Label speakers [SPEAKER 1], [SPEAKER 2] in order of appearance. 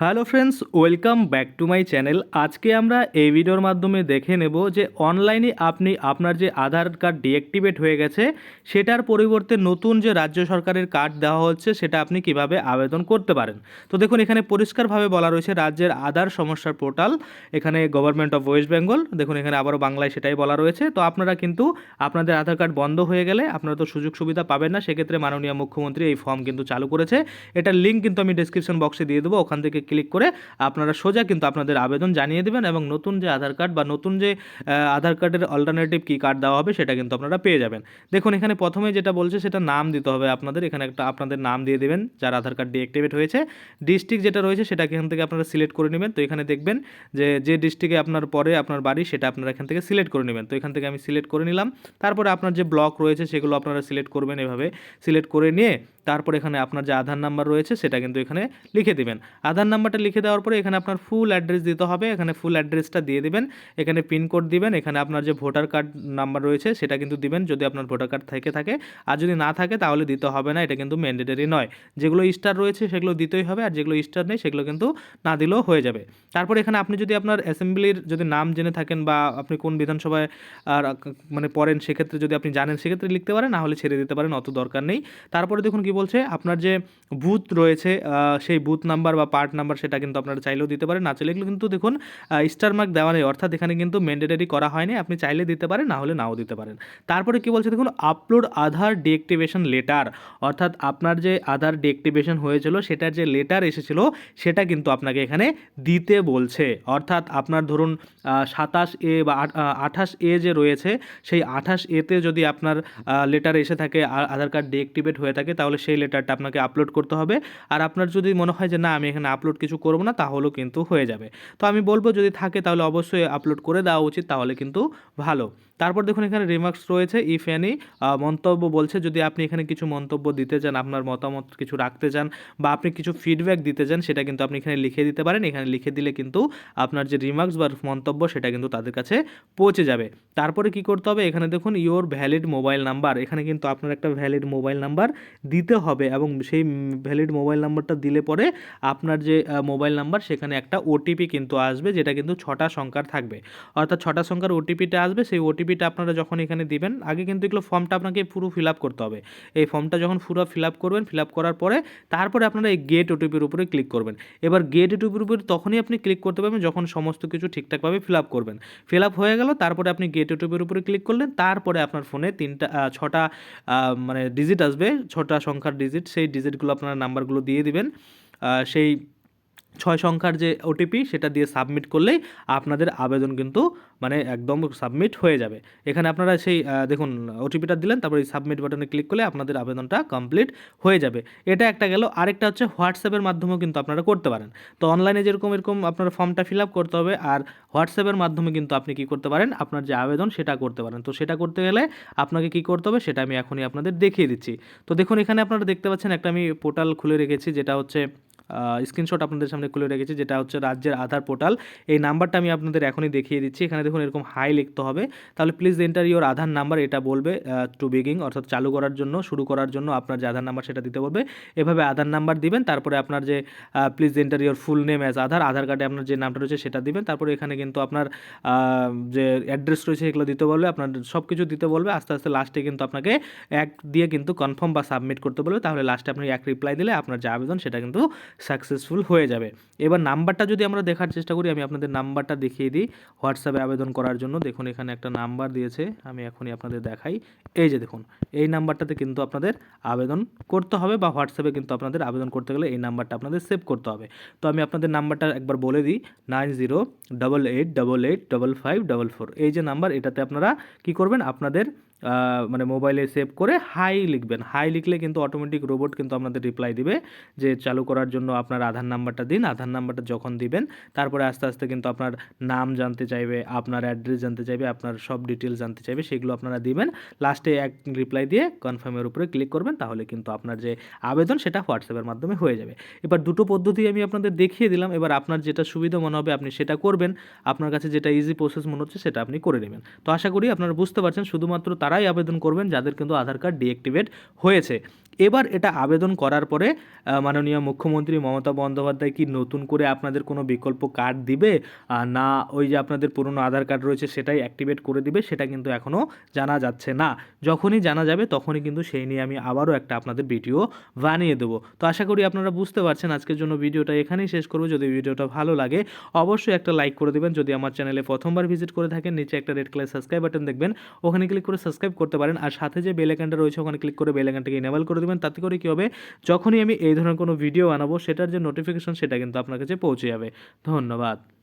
[SPEAKER 1] Hello friends, welcome back to my channel. আজকে আমরা এই ভিডিওর মাধ্যমে দেখে নেব যে অনলাইনে আপনি আপনার যে আধার কার্ড ডিঅ্যাক্টিভেট হয়ে গেছে, সেটার পরিবর্তে নতুন যে রাজ্য সরকারের কার্ড দেওয়া হচ্ছে, সেটা আপনি কীভাবে আবেদন করতে পারেন? তো দেখুন, এখানে পরিষ্কারভাবে বলা রয়েছে রাজ্যের আধার সমস্যার পোর্টাল, এখানে গভর্নমেন্ট অফ ওয়েস্ট বেঙ্গল দেখুন, এখানে আবারও বাংলায় সেটাই বলা রয়েছে। তো আপনারা কিন্তু আপনাদের আধার কার্ড বন্ধ হয়ে গেলে আপনারা তো সুযোগ সুবিধা পাবেন না, সেক্ষেত্রে মাননীয় মুখ্যমন্ত্রী এই ফর্ম কিন্তু চালু করেছে। এটার লিঙ্ক কিন্তু আমি ডিসক্রিপশন বক্সে দিয়ে দেবো, ওখান থেকে ক্লিক করে আপনারা সোজা কিন্তু আপনাদের আবেদন জানিয়ে দেবেন এবং নতুন যে আধার কার্ড বা নতুন যে আধার কার্ডের অল্টারনেটিভ কী কার্ড দেওয়া হবে সেটা কিন্তু আপনারা পেয়ে যাবেন। দেখুন, এখানে প্রথমে যেটা বলছে সেটা নাম দিতে হবে আপনাদের। এখানে একটা আপনাদের নাম দিয়ে দেবেন, যার আধার কার্ড ডিঅ্যাক্টিভেট হয়েছে। ডিস্ট্রিক্ট যেটা রয়েছে সেটা এখান থেকে আপনারা সিলেক্ট করে নেবেন। তো এখানে দেখবেন যে যে ডিস্ট্রিক্টে আপনার পরে আপনার বাড়ি সেটা আপনারা এখান থেকে সিলেক্ট করে নেবেন। তো এখান থেকে আমি সিলেক্ট করে নিলাম। তারপরে আপনার যে ব্লক রয়েছে সেগুলো আপনারা সিলেক্ট করবেন এভাবে। সিলেক্ট করে নিয়ে তারপর এখানে আপনার যে আধার নাম্বার রয়েছে, সেটা কিন্তু এখানে লিখে দিবেন। আধার নাম্বারটা লিখে দেওয়ার পরে এখানে আপনার ফুল অ্যাড্রেস দিতে হবে। এখানে ফুল অ্যাড্রেসটা দিয়ে দিবেন। এখানে পিনকোড দিবেন। এখানে আপনার যে ভোটার কার্ড নাম্বার রয়েছে, সেটা কিন্তু দিবেন যদি আপনার ভোটার কার্ড থেকে থাকে। আর যদি না থাকে, তাহলে দিতে হবে না। এটা কিন্তু ম্যান্ডেটারি নয়। যেগুলো স্টার রয়েছে, সেগুলো দিতেই হবে। আর যেগুলো স্টার নেই, সেগুলো কিন্তু না দিলেও হয়ে যাবে। তারপর এখানে আপনি যদি আপনার অ্যাসেম্বলির যদি নাম জেনে থাকেন বা আপনি কোন বিধানসভায় আর মানে পড়েন, সেক্ষেত্রে যদি আপনি জানেন, সেক্ষেত্রে লিখতে পারেন। না হলে ছেড়ে দিতে পারেন। অত দরকার নেই। তারপরে দেখুন কি বলছে, আপনার যে বুথ রয়েছে সেই বুথ নাম্বার বা পার্ট নাম্বার সেটা কিন্তু আপনারা চাইলেও দিতে পারেন। না চাইলে কিন্তু দেখুন স্টার মার্ক দেওয়া নেই, অর্থাৎ এখানে কিন্তু ম্যান্ডেটারি করা হয়নি। আপনি চাইলে দিতে পারেন, না হলে নাও দিতে পারেন। তারপরে কি বলছে দেখুন আপলোড আধার ডিঅ্যাক্টিভেশন লেটার অর্থাৎ আপনার যে আধার ডিঅ্যাক্টিভেশন হয়েছিল, সেটার যে লেটার এসেছিল, সেটা কিন্তু আপনাকে এখানে দিতে বলছে। অর্থাৎ আপনার ধরুন সাতাশ এ বা আঠাশ এ যে রয়েছে, সেই আঠাশ এতে যদি আপনার লেটার এসে থাকে আধার কার্ড ডিঅ্যাক্টিভেট হয়ে থাকে, তাহলে সেই লেটারটা আপনাকে আপলোড করতে হবে। আর আপনার যদি মনে হয় যে, না, আমি এখানে আপলোড কিছু করব না, তাহলেও কিন্তু হয়ে যাবে। তো আমি বলব, যদি থাকে তাহলে অবশ্যই আপলোড করে দেওয়া উচিত, তাহলে কিন্তু ভালো। তারপর দেখুন, এখানে রিমার্কস রয়েছে। ইফ এনি মন্তব্য বলছে, যদি আপনি এখানে কিছু মন্তব্য দিতে চান, আপনার মতামত কিছু রাখতে চান, বা আপনি কিছু ফিডব্যাক দিতে চান, সেটা কিন্তু আপনি এখানে লিখে দিতে পারেন। এখানে লিখে দিলে কিন্তু আপনার যে রিমার্কস বা মন্তব্য, সেটা কিন্তু তাদের কাছে পৌঁছে যাবে। তারপরে কি করতে হবে? এখানে দেখুন ইওর ভ্যালিড মোবাইল নাম্বার এখানে কিন্তু আপনার একটা ভ্যালিড মোবাইল নাম্বার দিতে হবে এবং সেই ভ্যালিড মোবাইল নাম্বারটা দিলে পরে আপনার যে মোবাইল নাম্বার সেখানে একটা ওটিপি কিন্তু আসবে যেটা কিন্তু ছটা সংখ্যার থাকবে। অর্থাৎ ছটা সংখ্যার ওটিপিটা আসবে, সেই ওটিপিটা আপনারা যখন এখানে দিবেন, আগে কিন্তু এগুলো ফর্মটা আপনাকে পুরো ফিল আপ করতে হবে। এই ফর্মটা যখন পুরো ফিল আপ করবেন ফিল আপ করার পরে তারপরে আপনারা এই গেট ওটিপির উপরে ক্লিক করবেন। এবার গেট ওটিপির উপরে তখনই আপনি ক্লিক করতে পারবেন যখন সমস্ত কিছু ঠিকঠাকভাবে ফিল আপ করবেন। ফিল আপ হয়ে গেল, তারপরে আপনি গেট ওটিপির উপরে ক্লিক করলেন, তারপরে আপনার ফোনে তিনটা ছটা মানে ডিজিট আসবে, ছটা সংখ্যার ডিজিট সেই ডিজিটগুলো আপনারা নাম্বারগুলো দিয়ে দিবেন। সেই ছয় সংখ্যার যে ওটিপি সেটা দিয়ে সাবমিট করলেই আপনাদের আবেদন কিন্তু মানে একদম সাবমিট হয়ে যাবে। এখানে আপনারা সেই দেখুন ওটিপিটা দিলেন, তারপরে এই সাবমিট বাটনে ক্লিক করলে আপনাদের আবেদনটা কমপ্লিট হয়ে যাবে। এটা একটা গেল। আরেকটা হচ্ছে হোয়াটসঅ্যাপের মাধ্যমেও কিন্তু আপনারা করতে পারেন। তো অনলাইনে যেরকম, এরকম আপনার ফর্মটা ফিল আপ করতে হবে, আর হোয়াটসঅ্যাপের মাধ্যমে কিন্তু আপনি কি করতে পারেন, আপনার যে আবেদন সেটা করতে পারেন। তো সেটা করতে গেলে আপনাকে কি করতে হবে, সেটা আমি এখনই আপনাদের দেখিয়ে দিচ্ছি। তো দেখুন, এখানে আপনারা দেখতে পাচ্ছেন, একটা আমি পোর্টাল খুলে রেখেছি, যেটা হচ্ছে স্ক্রিনশট আপনাদের সামনে খুলে রেখেছি, যেটা হচ্ছে রাজ্যের আধার পোর্টাল এই নাম্বারটা আমি আপনাদের এখনই দেখিয়ে দিচ্ছি, এখানে দেখুন এরকম হাই লিখতে হবে। তাহলে please enter your Aadhaar number এটা বলবে টু বিগিং অর্থাৎ চালু করার জন্য, শুরু করার জন্য আপনার যে আধার নাম্বার সেটা দিতে বলবে। এভাবে আধার নাম্বার দিবেন, তারপরে আপনার যে please enter your full name as Aadhaar Aadhaar কার্ডে আপনার যে নামটা রয়েছে সেটা দিবেন। তারপরে এখানে কিন্তু আপনার যে অ্যাড্রেস রয়েছে এগুলো দিতে বলবে, আপনার সব কিছু দিতে বলবে। আস্তে আস্তে লাস্টে কিন্তু আপনাকে এক দিয়ে কিন্তু কনফার্ম বা সাবমিট করতে বলবে। তাহলে লাস্টে আপনি এক রিপ্লাই দিলে আপনার যে আবেদন সেটা কিন্তু সাকসেসফুল হয়ে যাবে। এবার নাম্বারটা যদি আমরা দেখার চেষ্টা করি, আমি আপনাদের নাম্বারটা দেখিয়ে দিই। হোয়াটসঅ্যাপে আবেদন করার জন্য। দেখুন, এখানে একটা নাম্বার দিয়েছে, আমি এখনই আপনাদের দেখাই। এই যে দেখুন, এই নাম্বারটাতে কিন্তু আপনাদের আবেদন করতে হবে বা হোয়াটসঅ্যাপে কিন্তু আপনাদের আবেদন করতে গেলে এই নাম্বারটা আপনাদের সেভ করতে হবে। তো আমি আপনাদের নাম্বারটা একবার বলে দিই nine zero double eight double eight double five double four এই যে নাম্বার, এটাতে আপনারা কি করবেন? আপনাদের মানে মোবাইলে সেভ করে হাই লিখবেন। হাই লিখলে কিন্তু অটোমেটিক রোবট কিন্তু আপনাদের রিপ্লাই দিবে যে চালু করার জন্য আপনার আধার নাম্বারটা দিন। আধার নাম্বারটা যখন দিবেন, তারপরে আস্তে আস্তে কিন্তু আপনার নাম জানতে চাইবে, আপনার অ্যাড্রেস জানতে চাইবে, আপনার সব ডিটেলস জানতে চাইবে, সেগুলো আপনারা দিবেন। লাস্টে এক রিপ্লাই দিয়ে কনফার্মের উপরে ক্লিক করবেন, তাহলে কিন্তু আপনার যে আবেদন সেটা হোয়াটসঅ্যাপের মাধ্যমে হয়ে যাবে। এবার দুটো পদ্ধতি আমি আপনাদের দেখিয়ে দিলাম। এবার আপনার যেটা সুবিধা মনে হবে আপনি সেটা করবেন। আপনার কাছে যেটা ইজি প্রসেস মনে হচ্ছে সেটা আপনি করে নেবেন। তো আশা করি আপনারা বুঝতে পারছেন। শুধুমাত্র তারাই আবেদন করবেন যাদের কিন্তু আধার কার্ড ডিঅ্যাক্টিভেট হয়েছে। এবার এটা আবেদন করার পরে মাননীয় মুখ্যমন্ত্রী মমতা বন্দ্যোপাধ্যায় কি নতুন করে আপনাদের কোনো বিকল্প কার্ড দিবে? না, ওই যে আপনাদের পুরনো আধার কার্ড রয়েছে সেটাই অ্যাক্টিভেট করে দিবে, সেটা কিন্তু এখনও জানা যাচ্ছে না। যখনই জানা যাবে তখনই কিন্তু সেই নিয়ে আমি আবারও একটা আপনাদের ভিডিও বানিয়ে দেবো। তো আশা করি আপনারা বুঝতে পারছেন আজকের জন্য ভিডিওটা এখানেই শেষ করব। যদি ভিডিওটা ভালো লাগে, অবশ্যই একটা লাইক করে দেবেন। যদি আমার চ্যানেলে প্রথমবার ভিজিট করে থাকেন, নিচে একটা রেড কালার সাবস্ক্রাইব বাটন দেখবেন, ওখানে ক্লিক করে সাবস্ক্রাইব করতে পারেন। আর সাথে যে বেল আইকনটা রয়েছে, ওখানে ক্লিক করে বেল আইকনটাকে এনেবল করে দেবেন তাতে করে কী হবে, যখনই আমি এই ধরনের কোনো ভিডিও বানাবো, সেটার যে নোটিফিকেশন সেটা কিন্তু আপনার কাছে পৌঁছে যাবে। ধন্যবাদ।